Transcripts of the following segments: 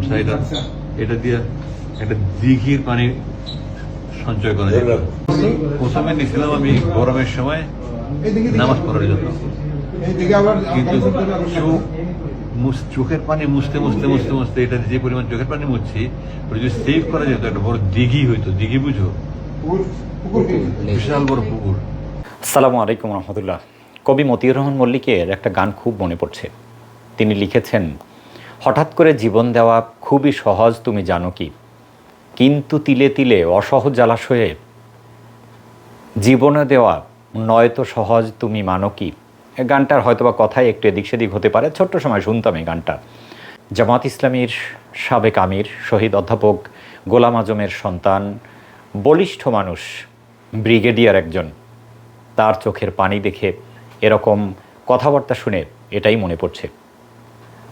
গামছা এটা এটা দিয়ে একটা দিঘির পানি সঞ্চয় করা যেত প্রথমে নিয়েছিলাম আমি গরমের সময় নামাজ পড়ার জন্য। কিন্তু চোখ চোখের পানি মুছতে মুছতে মুছতে। মুছতে এটা যে পরিমাণ চোখের পানি মুছছি ওটা যদি সেভ করা যেত একটা বড় দিঘি হইতো। দিঘি বুঝো? বিশাল বড় পুকুর। আসসালামু আলাইকুম রহমতুল্লাহ। কবি মতিউর রহমান মল্লিকের একটা গান খুব মনে পড়ছে। তিনি লিখেছেন হঠাৎ করে জীবন দেওয়া খুবই সহজ, তুমি জানো কি? কিন্তু তিলে তিলে অসহজ জলাশয়ে জীবনে দেওয়া নয়তো সহজ, তুমি মানো কি? গানটার হয়তোবা কথাই একটু এদিক সেদিক হতে পারে, ছোট্ট সময় শুনতাম এই গানটা। জামাত ইসলামীর সাবেক আমির, শহীদ অধ্যাপক গোলাম আজমের সন্তান, বলিষ্ঠ মানুষ, ব্রিগেডিয়ার একজন। তার চোখের পানি দেখে এরকম কথাবার্তা শুনে এটাই মনে পড়ছে।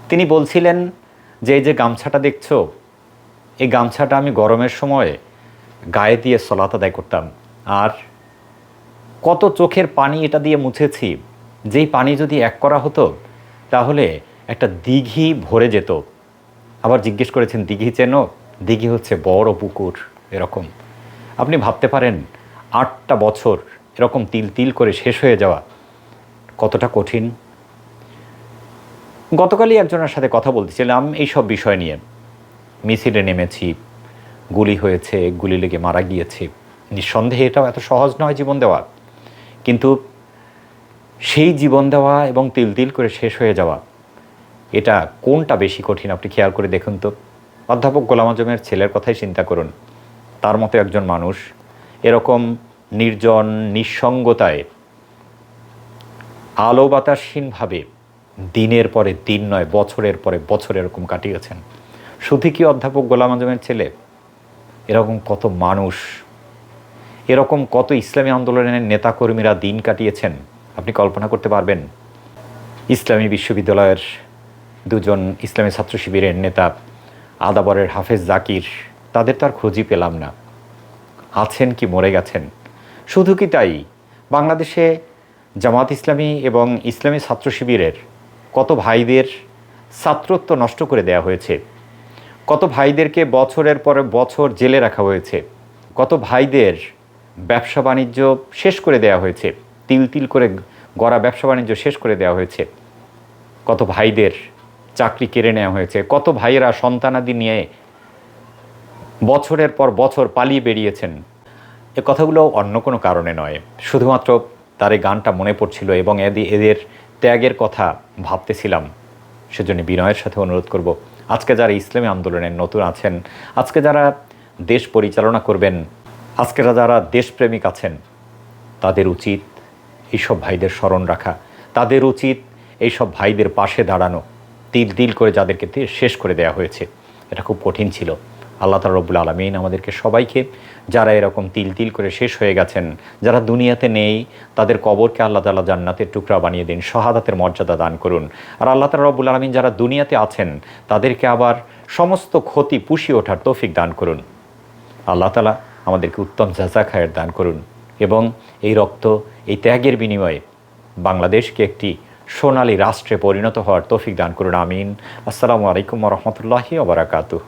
তিনি বলছিলেন যে, এই যে গামছাটা দেখছ, এই গামছাটা আমি গরমের সময় গায়ে দিয়ে সলাত আদায় করতাম। আর কত চোখের পানি এটা দিয়ে মুছেছি। যেই পানি যদি এক করা হতো, তাহলে একটা দিঘি ভরে যেত। আবার জিজ্ঞেস করেছেন, দিঘি চেনো? দিঘি হচ্ছে বড় পুকুর, এরকম। আপনি ভাবতে পারেন, আটটা বছর এরকম তিল তিল করে শেষ হয়ে যাওয়া, কতটা কঠিন। গতকালই একজনের সাথে কথা বলতেছিলাম এই সব বিষয় নিয়ে। মিছিলে নেমেছি, গুলি হয়েছে, গুলি লেগে মারা গিয়েছে। নিঃসন্দেহে এটাও এত সহজ নয় জীবন দেওয়া। কিন্তু সেই জীবন দেওয়া এবং তিল তিল করে শেষ হয়ে যাওয়া, এটা কোনটা বেশি কঠিন আপনি খেয়াল করে দেখুন তো। অধ্যাপক গোলাম আজমের ছেলের কথাই চিন্তা করুন। তার মতো একজন মানুষ, এরকম নির্জন, নিঃসঙ্গতায়, আলো বাতাসহীনভাবে দিনের পরে দিন নয়, বছরের পরে বছর এরকম কাটিয়েছেন। শুধু কি অধ্যাপক গোলাম আজমের ছেলে? এরকম কত মানুষ, এরকম কত ইসলামী আন্দোলনের নেতাকর্মীরা দিন কাটিয়েছেন, আপনি কল্পনা করতে পারবেন? ইসলামী বিশ্ববিদ্যালয়ের দুজন ইসলামী ছাত্র শিবিরের নেতা আদাবরের হাফেজ জাকির, তাদের তো আর খোঁজই পেলাম না। আছেন কি মরে গেছেন? শুধু কি তাই? বাংলাদেশে জামাত ইসলামী এবং ইসলামী ছাত্র শিবিরের কত ভাইদের ছাত্রত্ব নষ্ট করে দেয়া হয়েছে? কত ভাইদেরকে বছরের পরে বছর জেলে রাখা হয়েছে? কত ভাইদের ব্যবসা বাণিজ্য শেষ করে দেয়া হয়েছে? তিল তিল করে গড়া ব্যবসা বাণিজ্য শেষ করে দেওয়া হয়েছে? কত ভাইদের চাকরি কেড়ে নেওয়া হয়েছে? কত ভাইয়েরা সন্তানাদি নিয়ে বছরের পর বছর পালিয়ে বেরিয়েছেন? এ কথাগুলো অন্য কোনো কারণে নয়। শুধুমাত্র তার এই গানটা মনে পড়ছিল এবং এদি, এদের ত্যাগের কথা ভাবতেছিলাম। সেজন্য বিনয়ের সাথে অনুরোধ করব, আজকে যারা ইসলামী আন্দোলনের নতুন আছেন, আজকে যারা দেশ পরিচালনা করবেন, আজকে যারা দেশপ্রেমিক আছেন, তাদের উচিত এইসব ভাইদের স্মরণ রাখা, তাদের উচিত এইসব ভাইদের পাশে দাঁড়ানো, তিল তিল করে যাদেরকে শেষ করে দেওয়া হয়েছে। এটা খুব কঠিন ছিল। আল্লাহ তালা রব্বুল আলমিন আমাদেরকে সবাইকে যারা এরকম তিল তিল করে শেষ হয়ে গেছেন, যারা দুনিয়াতে নেই, তাদের কবরকে আল্লাহ তালা জান্নাতের টুকরা বানিয়ে দিন, শাহাদাতের মর্যাদা দান করুন। আর আল্লাহ তালা রব্বুল আলমিন যারা দুনিয়াতে আছেন, তাদেরকে আবার সমস্ত ক্ষতি পুষিয়ে ওঠার তৌফিক দান করুন। আল্লাহ তালা আমাদেরকে উত্তম জাজা খায়ের দান করুন এবং এই রক্ত, এই ত্যাগের বিনিময়ে বাংলাদেশকে একটি সোনালী রাষ্ট্রে পরিণত হওয়ার তৌফিক দান করুন। আমিন। আসসালামু আলাইকুম রহমতুল্লাহি ওবরাকাতুহ